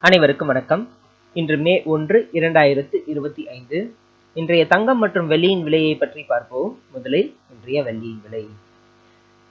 அனைவருக்கும் வணக்கம். இன்று மே ஒன்று இரண்டாயிரத்து இருபத்தி ஐந்து. இன்றைய தங்கம் மற்றும் வெள்ளியின் விலையை பற்றி பார்ப்போம். முதலில் இன்றைய வெள்ளியின் விலை.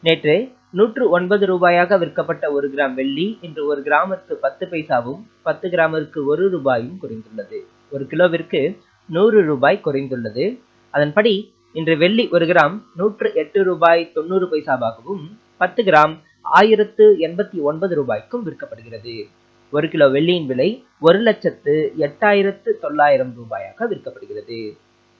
நேற்று நூற்று ஒன்பது ரூபாயாக விற்கப்பட்ட ஒரு கிராம் வெள்ளி இன்று ஒரு கிராமிற்கு பத்து பைசாவும் பத்து கிராமிற்கு ஒரு ரூபாயும் குறைந்துள்ளது. ஒரு கிலோவிற்கு நூறு ரூபாய் குறைந்துள்ளது. அதன்படி இன்று வெள்ளி ஒரு கிராம் நூற்று எட்டு ரூபாய் தொண்ணூறு பைசாவாகவும் பத்து கிராம் ஆயிரத்து எண்பத்தி ஒன்பது ரூபாய்க்கும் விற்கப்படுகிறது. ஒரு கிலோ வெள்ளியின் விலை ஒரு லட்சத்து எட்டாயிரத்து தொள்ளாயிரம் ரூபாயாக விற்கப்படுகிறது.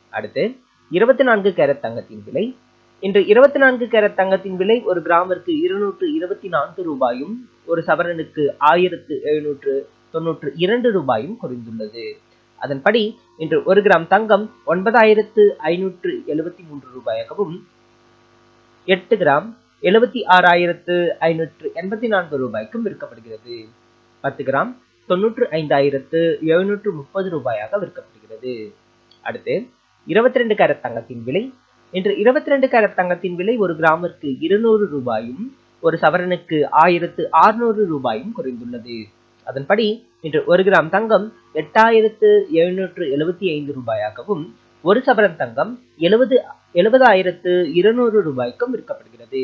அடுத்து இருபத்தி நான்கு கேரட் தங்கத்தின் விலை. இன்று இருபத்தி நான்கு கேரட் தங்கத்தின் விலை ஒரு கிராமிற்கு இருநூற்று இருபத்தி நான்கு ரூபாயும் ஒரு சவரனுக்கு ஆயிரத்து எழுநூற்று தொன்னூற்று இரண்டு ரூபாயும் குறைந்துள்ளது. அதன்படி இன்று ஒரு கிராம் தங்கம் ஒன்பதாயிரத்து ஐநூற்று எழுபத்தி மூன்று ரூபாயாகவும் எட்டு கிராம் எழுபத்தி ஆறாயிரத்து ஐநூற்று எண்பத்தி நான்கு ரூபாய்க்கும் விற்கப்படுகிறது. பத்து கிராம் தொன்னூற்று ஐந்தாயிரத்து எழுநூற்று முப்பது ரூபாயாக விற்கப்படுகிறது. அடுத்து இருபத்தி ரெண்டு கேரட் தங்கத்தின் விலை. இன்று இருபத்தி ரெண்டு கேரட் தங்கத்தின் விலை ஒரு கிராமிற்கு இருநூறு ரூபாயும் ஒரு சவரனுக்கு ஆயிரத்து ஆறுநூறு ரூபாயும் குறைந்துள்ளது. அதன்படி இன்று ஒரு கிராம் தங்கம் எட்டாயிரத்து எழுநூற்று எழுபத்தி ஐந்து ரூபாயாகவும் ஒரு சவரன் தங்கம் எழுபது எழுபதாயிரத்து இருநூறு ரூபாய்க்கும் விற்கப்படுகிறது.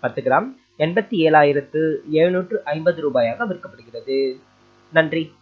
பத்து கிராம் எண்பத்தி ஏழாயிரத்து எழுநூற்று ஐம்பது ரூபாயாக விற்கப்படுகிறது. நன்றி.